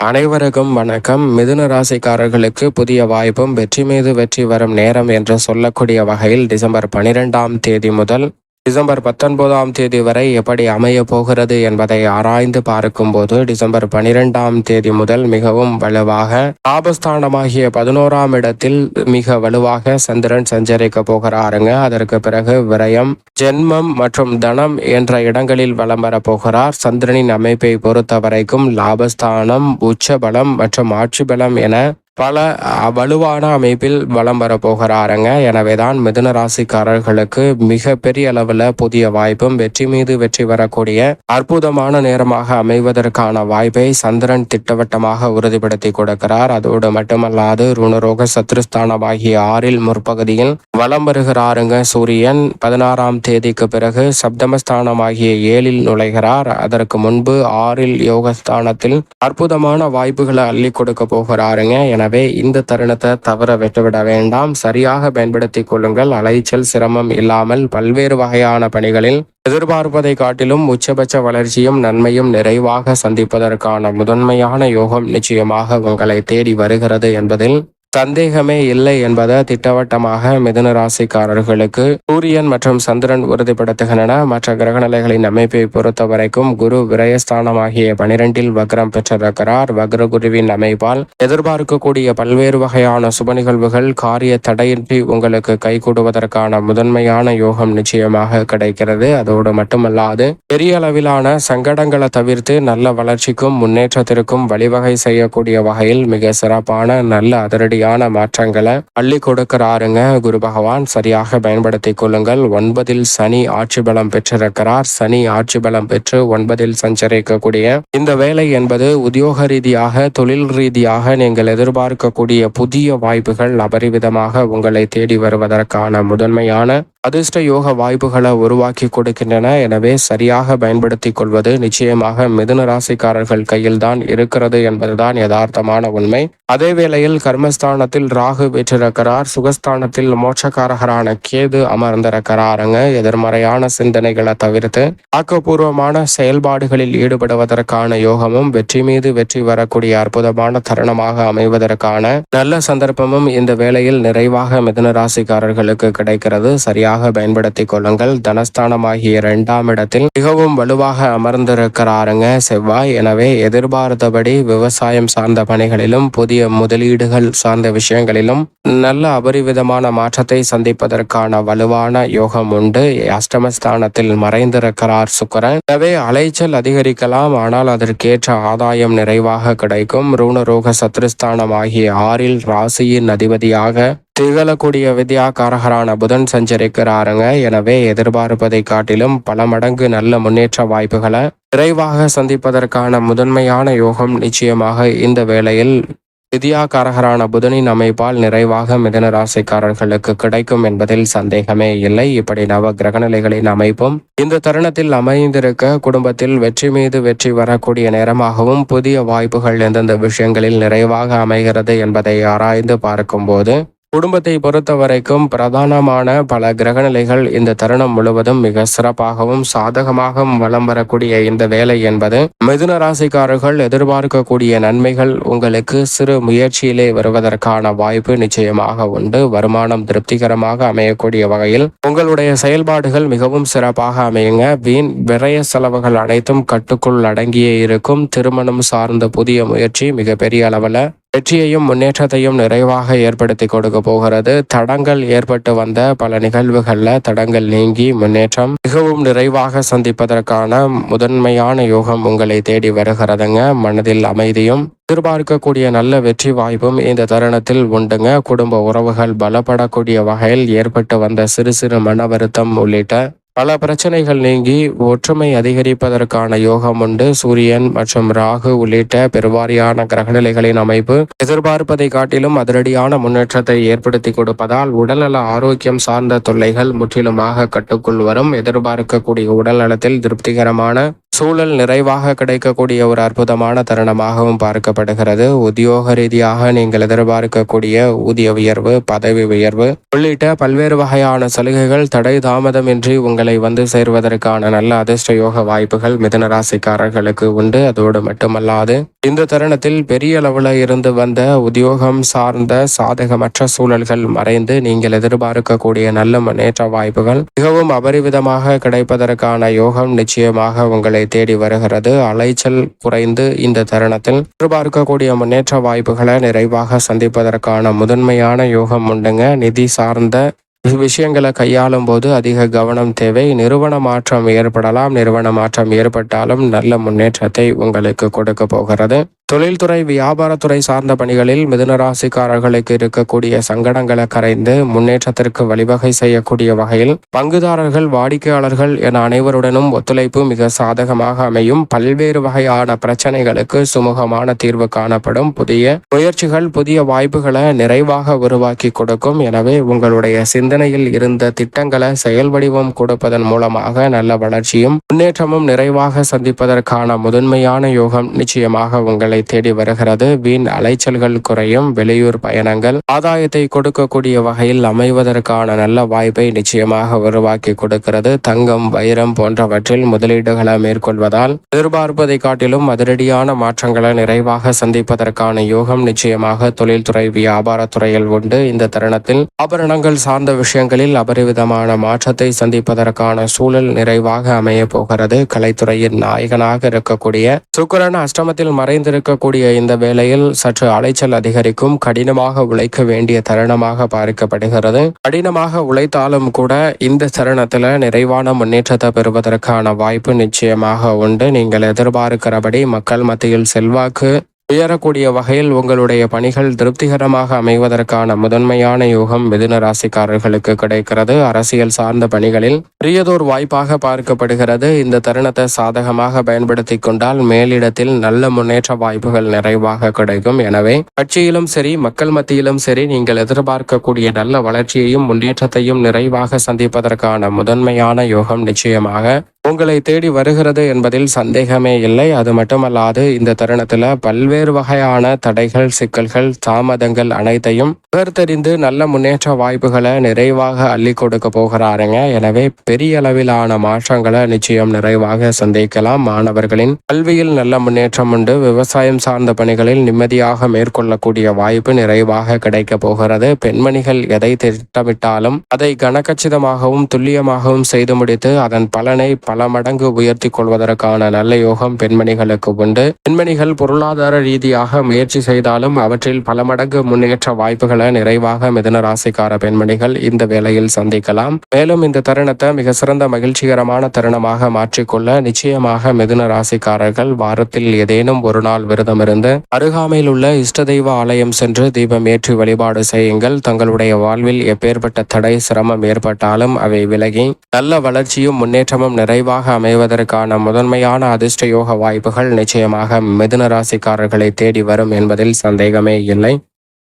அனைவருக்கும் வணக்கம். மிதுன ராசிக்காரர்களுக்கு புதிய வாய்ப்பும் வெற்றி மீது வெற்றி வரும் நேரம் என்று சொல்லக்கூடிய வகையில் டிசம்பர் பனிரெண்டாம் தேதி முதல் டிசம்பர் பத்தொன்பதாம் தேதி வரை எப்படி அமைய போகிறது என்பதை ஆராய்ந்து பார்க்கும்போது டிசம்பர் பனிரெண்டாம் தேதி முதல் மிகவும் வலுவாக லாபஸ்தானமாகிய பதினோராம் இடத்தில் மிக வலுவாக சந்திரன் சஞ்சரிக்க போகிறாருங்க. அதற்கு பிறகு விரயம் ஜென்மம் மற்றும் தனம் என்ற இடங்களில் வலம் வர போகிறார். சந்திரனின் அமைப்பை பொறுத்த வரைக்கும் லாபஸ்தானம் உச்ச பலம் மற்றும் ஆட்சி பலம் என பல வலுவான அமைப்பில் வலம் வரப்போகிறாருங்க எனவே எனவேதான் மிதுன ராசிக்காரர்களுக்கு மிக பெரிய அளவில் புதிய வாய்ப்பும் வெற்றி மீது வெற்றி வரக்கூடிய அற்புதமான நேரமாக அமைவதற்கான வாய்ப்பை சந்திரன் திட்டவட்டமாக உறுதிப்படுத்தி கொடுக்கிறார். அதோடு மட்டுமல்லாது ருணரோக சத்ருஸ்தானமாகிய ஆறில் முற்பகுதியில் வலம் வருகிறாருங்க. சூரியன் பதினாறாம் தேதிக்கு பிறகு சப்தமஸ்தானமாகிய ஏழில் நுழைகிறார். அதற்கு முன்பு ஆறில் யோகஸ்தானத்தில் அற்புதமான வாய்ப்புகளை அள்ளி கொடுக்க போகிறாருங்க. என எனவே இந்த தருணத்தை தவற விட்டுவிட வேண்டாம். சரியாக பயன்படுத்திக் கொள்ளுங்கள். அலைச்சல் சிரமம் இல்லாமல் பல்வேறு வகையான பணிகளில் எதிர்பார்ப்பதை காட்டிலும் உச்சபட்ச வளர்ச்சியும் நன்மையும் நிறைவாக சந்திப்பதற்கான முதன்மையான யோகம் நிச்சயமாக உங்களை தேடி வருகிறது என்பதில் சந்தேகமே இல்லை என்பதை திட்டவட்டமாக மிதுன ராசிக்காரர்களுக்கு சூரியன் மற்றும் சந்திரன் உறுதிப்படுத்துகின்றன. மற்ற கிரகநிலைகளின் அமைப்பை பொறுத்த வரைக்கும் குரு விரயஸ்தானமாகிய பனிரெண்டில் வக்ரம் பெற்றிருக்கிறார். வக்ர குருவின் அமைப்பால் எதிர்பார்க்கக்கூடிய பல்வேறு வகையான சுப நிகழ்வுகள் காரிய தடையின்றி உங்களுக்கு கைகூடுவதற்கான முதன்மையான யோகம் நிச்சயமாக கிடைக்கிறது. அதோடு மட்டுமல்லாது பெரிய அளவிலான சங்கடங்களை தவிர்த்து நல்ல வளர்ச்சிக்கும் முன்னேற்றத்திற்கும் வழிவகை செய்யக்கூடிய வகையில் மிக சிறப்பான நல்ல அதிரடியான மாற்றங்களை அள்ளி கொடுக்கிறாருங்க. குரு பகவான் சரியாக பயன்படுத்திக் கொள்ளுங்கள். ஒன்பதில் சனி ஆட்சி பலம் பெற்றிருக்கிறார். சனி ஆட்சி பலம் பெற்று ஒன்பதில் சஞ்சரிக்கக்கூடிய இந்த வேலை என்பது உத்தியோக ரீதியாக தொழில் ரீதியாக நீங்கள் எதிர்பார்க்கக்கூடிய புதிய வாய்ப்புகள் அபரிவிதமாக உங்களை தேடி வருவதற்கான முதன்மையான அதிர்ஷ்ட யோக வாய்ப்புகளை உருவாக்கி கொடுக்கின்றன. எனவே சரியாக பயன்படுத்திக் கொள்வது நிச்சயமாக மிதுன ராசிக்காரர்கள் கையில்தான் இருக்கிறது என்பதுதான் யதார்த்தமான உண்மை. அதே வேளையில் கர்மஸ்தானத்தில் ராகு பெற்றிருக்கிறார் சுகஸ்தானத்தில் மோட்சக்காரகரான கேது அமர்ந்திருக்கிறாருங்க. எதிர்மறையான சிந்தனைகளை தவிர்த்து ஆக்கப்பூர்வமான செயல்பாடுகளில் ஈடுபடுவதற்கான யோகமும் வெற்றி மீது வெற்றி வரக்கூடிய அற்புதமான தருணமாக அமைவதற்கான நல்ல சந்தர்ப்பமும் இந்த வேளையில் நிறைவாக மிதுன ராசிக்காரர்களுக்கு கிடைக்கிறது. சரியாக பயன்படுத்திக் கொள்ளுங்கள். தனஸ்தானமாகிய இரண்டாம் இடத்தில் மிகவும் வலுவாக அமர்ந்திருக்கிறாருங்க செவ்வாய். எனவே எதிர்பார்த்தபடி விவசாயம் சார்ந்த பணிகளிலும் புதிய முதலீடுகள் சார்ந்த விஷயங்களிலும் நல்ல அபரிவிதமான மாற்றத்தை சந்திப்பதற்கான வலுவான யோகம் உண்டு. அஷ்டமஸ்தானத்தில் மறைந்திருக்கிறார் சுக்கரன். எனவே அலைச்சல் அதிகரிக்கலாம் ஆனால் அதற்கேற்ற ஆதாயம் நிறைவாக கிடைக்கும். ரூணரோக சத்ருஸ்தானம் ஆகிய ஆறில் ராசியின் அதிபதியாக திகழக்கூடிய வித்யாகாரகரான புதன் சஞ்சரிக்கிறாருங்க. எனவே எதிர்பார்ப்பதை காட்டிலும் பல மடங்கு நல்ல முன்னேற்ற வாய்ப்புகளை விரைவாக சந்திப்பதற்கான முதன்மையான யோகம் நிச்சயமாக இந்த வேளையில் வித்யாகாரகரான புதனின் அமைப்பால் நிறைவாக மிதன ராசிக்காரர்களுக்கு கிடைக்கும் என்பதில் சந்தேகமே இல்லை. இப்படி நவ கிரகநிலைகளின் அமைப்பும் இந்த தருணத்தில் அமைந்திருக்க குடும்பத்தில் வெற்றி மீது வெற்றி வரக்கூடிய நேரமாகவும் புதிய வாய்ப்புகள் எந்தெந்த விஷயங்களில் நிறைவாக அமைகிறது என்பதை ஆராய்ந்து பார்க்கும்போது குடும்பத்தை பொறுத்த வரைக்கும் பிரதானமான பல கிரகநிலைகள் இந்த தருணம் முழுவதும் மிக சிறப்பாகவும் சாதகமாகவும் வலம் வரக்கூடிய இந்த வேலை என்பது மிதுன ராசிக்காரர்கள் எதிர்பார்க்கக்கூடிய நன்மைகள் உங்களுக்கு சிறு முயற்சியிலே வருவதற்கான வாய்ப்பு நிச்சயமாக உண்டு. வருமானம் திருப்திகரமாக அமையக்கூடிய வகையில் உங்களுடைய செயல்பாடுகள் மிகவும் சிறப்பாக அமையுங்க. வீண் விரய செலவுகள் அனைத்தும் கட்டுக்குள் அடங்கியே இருக்கும். திருமணம் சார்ந்த புதிய முயற்சி மிகப்பெரிய அளவில் வெற்றியையும் முன்னேற்றத்தையும் நிறைவாக ஏற்படுத்தி கொடுக்க போகிறது. தடங்கள் ஏற்பட்டு வந்த பல நிகழ்வுகளில் தடங்கள் நீங்கி முன்னேற்றம் மிகவும் நிறைவாக சந்திப்பதற்கான முதன்மையான யோகம் உங்களை தேடி வருகிறதுங்க. மனதில் அமைதியும் எதிர்பார்க்கக்கூடிய நல்ல வெற்றி வாய்ப்பும் இந்த தருணத்தில் உண்டுங்க. குடும்ப உறவுகள் பலப்படக்கூடிய வகையில் ஏற்பட்டு வந்த சிறு சிறு மன வருத்தம் உள்ளிட்ட பல பிரச்சனைகள் நீங்கி ஒற்றுமை அதிகரிப்பதற்கான யோகம் உண்டு. சூரியன் மற்றும் ராகு உள்ளிட்ட பெருவாரியான கிரகநிலைகளின் அமைப்பு எதிர்பார்ப்பதை காட்டிலும் அதிரடியான முன்னேற்றத்தை ஏற்படுத்தி கொடுப்பதால் உடல்நல ஆரோக்கியம் சார்ந்த தொல்லைகள் முற்றிலுமாக கட்டுக்குள் வரும். எதிர்பார்க்கக்கூடிய உடல்நலத்தில் திருப்திகரமான சூழல் நிறைவாக கிடைக்கக்கூடிய ஒரு அற்புதமான தருணமாகவும் பார்க்கப்படுகிறது. உத்தியோக ரீதியாக நீங்கள் எதிர்பார்க்கக்கூடிய ஊதிய உயர்வு பதவி உயர்வு உள்ளிட்ட பல்வேறு வகையான சலுகைகள் தடை தாமதமின்றி உங்களை வந்து சேர்வதற்கான நல்ல அதிர்ஷ்ட யோக வாய்ப்புகள் மிதனராசிக்காரர்களுக்கு உண்டு. அதோடு மட்டுமல்லாது இந்த தருணத்தில் பெரிய அளவில் இருந்து வந்த உத்தியோகம் சார்ந்த சாதகமற்ற சூழல்கள் மறைந்து நீங்கள் எதிர்பார்க்கக்கூடிய நல்ல முன்னேற்ற வாய்ப்புகள் மிகவும் அபரிவிதமாக கிடைப்பதற்கான யோகம் நிச்சயமாக உங்களை தேடி வருகிறது. அலைச்சல் குறைந்து இந்த தருணத்தில் எதிர்பார்க்கக்கூடிய முன்னேற்ற வாய்ப்புகளை நிறைவாக சந்திப்பதற்கான முதன்மையான யோகம் உண்டுங்க. நிதி சார்ந்த விஷயங்களை கையாளும் போது அதிக கவனம் தேவை. நிறுவன மாற்றம் ஏற்படலாம். நிறுவன மாற்றம் ஏற்பட்டாலும் நல்ல முன்னேற்றத்தை உங்களுக்கு கொடுக்க போகிறது. தொழில்துறை வியாபாரத்துறை சார்ந்த பணிகளில் மிதுனராசிக்காரர்களுக்கு இருக்கக்கூடிய சங்கடங்களை கரைந்து முன்னேற்றத்திற்கு வழிவகை செய்யக்கூடிய வகையில் பங்குதாரர்கள் வாடிக்கையாளர்கள் என அனைவருடனும் ஒத்துழைப்பு மிக சாதகமாக அமையும். பல்வேறு வகையான பிரச்சனைகளுக்கு சுமூகமான தீர்வு காணப்படும். புதிய முயற்சிகள் புதிய வாய்ப்புகளை நிறைவாக உருவாக்கி கொடுக்கும். எனவே உங்களுடைய சிந்தனையில் இருந்த திட்டங்களை செயல் வடிவம் கொடுப்பதன் மூலமாக நல்ல வளர்ச்சியும் முன்னேற்றமும் நிறைவாக சந்திப்பதற்கான முதன்மையான யோகம் நிச்சயமாக உங்களை உங்களை தேடி வருகிறது. வீண் அலைச்சல்கள் குறையும். வெளியூர் பயணங்கள் ஆதாயத்தை கொடுக்கக்கூடிய வகையில் அமைவதற்கான நல்ல வாய்ப்பை நிச்சயமாக உருவாக்கி கொடுக்கிறது. தங்கம் வைரம் போன்றவற்றில் முதலீடுகளை மேற்கொள்வதால் எதிர்பார்ப்பதை காட்டிலும் அதிரடியான மாற்றங்களை நிறைவாக சந்திப்பதற்கான யோகம் நிச்சயமாக தொழில்துறை வியாபாரத்துறையில் உண்டு. இந்த தருணத்தில் ஆபரணங்கள் சார்ந்த விஷயங்களில் அபரிவிதமான மாற்றத்தை சந்திப்பதற்கான சூழல் நிறைவாக அமைய போகிறது. கலைத்துறையின் நாயகனாக இருக்கக்கூடிய சுக்கரன் அஷ்டமத்தில் மறைந்திருக்க இருக்கக்கூடிய இந்த வேளையில் சற்று அலைச்சல் அதிகரிக்கும் கடினமாக உழைக்க வேண்டிய தருணமாக பார்க்கப்படுகிறது. கடினமாக உழைத்தாலும் கூட இந்த தருணத்துல நிறைவான முன்னேற்றத்தை பெறுவதற்கான வாய்ப்பு நிச்சயமாக உண்டு. நீங்கள் எதிர்பார்க்கிறபடி மக்கள் மத்தியில் செல்வாக்கு உயரக்கூடிய வகையில் உங்களுடைய பணிகள் திருப்திகரமாக அமைவதற்கான முதன்மையான யோகம் மிதுன ராசிக்காரர்களுக்கு கிடைக்கிறது. அரசியல் சார்ந்த பணிகளில் பெரியதோர் வாய்ப்பாக பார்க்கப்படுகிறது. இந்த தருணத்தை சாதகமாக பயன்படுத்தி கொண்டால் மேலிடத்தில் நல்ல முன்னேற்ற வாய்ப்புகள் நிறைவாக கிடைக்கும். எனவே கட்சியிலும் சரி மக்கள் மத்தியிலும் சரி நீங்கள் எதிர்பார்க்கக்கூடிய நல்ல வளர்ச்சியையும் முன்னேற்றத்தையும் நிறைவாக சந்திப்பதற்கான முதன்மையான யோகம் நிச்சயமாக உங்களை தேடி வருகிறது என்பதில் சந்தேகமே இல்லை. அது மட்டுமல்லாது இந்த தருணத்துல பல்வேறு வகையான தடைகள் சிக்கல்கள் தாமதங்கள் அனைத்தையும் தெரிந்து நல்ல முன்னேற்ற வாய்ப்புகளை நிறைவாக அள்ளி கொடுக்க போகிறாருங்க. எனவே பெரிய அளவிலான மாற்றங்களை நிச்சயம் நிறைவாக சந்திக்கலாம். மாணவர்களின் கல்வியில் நல்ல முன்னேற்றம் உண்டு. விவசாயம் சார்ந்த பணிகளில் நிம்மதியாக மேற்கொள்ளக்கூடிய வாய்ப்பு நிறைவாக கிடைக்க போகிறது. பெண்மணிகள் எதை திட்டமிட்டாலும் அதை கனக்கச்சிதமாகவும் துல்லியமாகவும் செய்து முடித்து அதன் பலனை பல பல மடங்கு உயர்த்தி கொள்வதற்கான நல்ல யோகம் பெண்மணிகளுக்கு உண்டு. பெண்மணிகள் பொருளாதார ரீதியாக முயற்சி செய்தாலும் அவற்றில் பல மடங்கு முன்னேற்ற வாய்ப்புகளை நிறைவாக மிதனராசிக்கார பெண்மணிகள் இந்த வேளையில் சந்திக்கலாம். மேலும் இந்த தருணத்தை மிக சிறந்த மகிழ்ச்சிகரமான தருணமாக மாற்றிக்கொள்ள நிச்சயமாக மிதுன ராசிக்காரர்கள் வாரத்தில் ஏதேனும் ஒரு நாள் விரதம் இருந்து அருகாமையில் உள்ள இஷ்ட தெய்வ ஆலயம் சென்று தீபம் ஏற்றி வழிபாடு செய்யுங்கள். தங்களுடைய வாழ்வில் எப்பேற்பட்ட தடை சிரமம் ஏற்பட்டாலும் அவை விலகி நல்ல வளர்ச்சியும் முன்னேற்றமும் நிறைவாக அமைவதற்கான முதன்மையான அதிர்ஷ்ட யோக வாய்ப்புகள் நிச்சயமாக மிதுன ராசிக்காரர்கள் தேடி வரும் என்பதில் சந்தேகமே இல்லை.